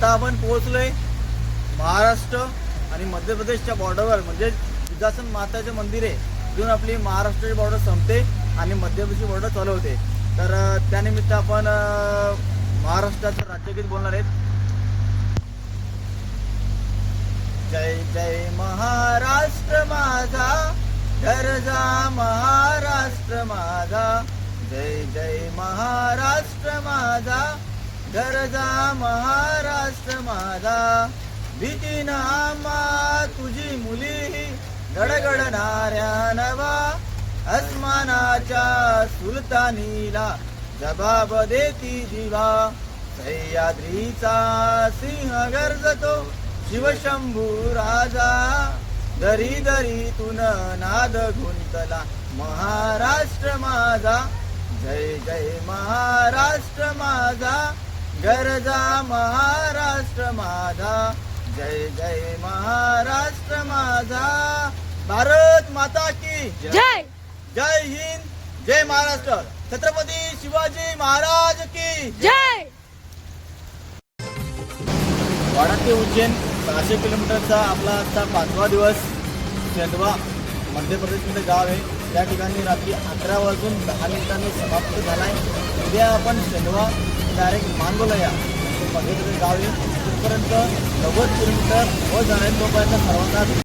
आता आपण पोहोचलोय महाराष्ट्र आणि मध्य प्रदेशच्या बॉर्डरवर म्हणजे विजासन माताचे मंदिर आहे. तिथून आपली महाराष्ट्राची बॉर्डर संपते आणि मध्य प्रदेशची बॉर्डर चालू होते. तर त्यानिमित्त आपण महाराष्ट्राचं राज्यगीत बोलणार आहेत. जय जय महाराष्ट्र माझा दर्जा महाराष्ट्र माझा. जय जय महाराष्ट्र माझा गरजा महाराष्ट्र माझा. भीती नामा तुझी मुली गडगडणाऱ्या नवा. अस्मानाच्या सुलतानीला जबाब देती दिवा सह्याद्रीचा सिंह गरजतो शिवशंभू राजा. दरी दरीतून नाद गुंतला महाराष्ट्र माझा. जय जय महाराष्ट्र माझा. गरजा महाराष्ट्र माझा. जय जय महाराष्ट्र माझा. भारत माता की जय. जय. हिंद जय महाराष्ट्र. छत्रपती शिवाजी महाराज की जय. वाडा ते उज्जैन सहाशे किलोमीटरचा आपला आजचा पाचवा दिवस सेंदवा मध्य प्रदेशमध्ये गाव आहे. त्या ठिकाणी रात्री अकरा वाजून दहा मिनिटांनी समाप्त झाला आहे उद्या आपण सेंदवा डायरेक्ट मांगोला या मध्य गाव आहे तिथपर्यंत नव्वद किलोमीटर व जाण्यात तोपर्यंत सर्वांना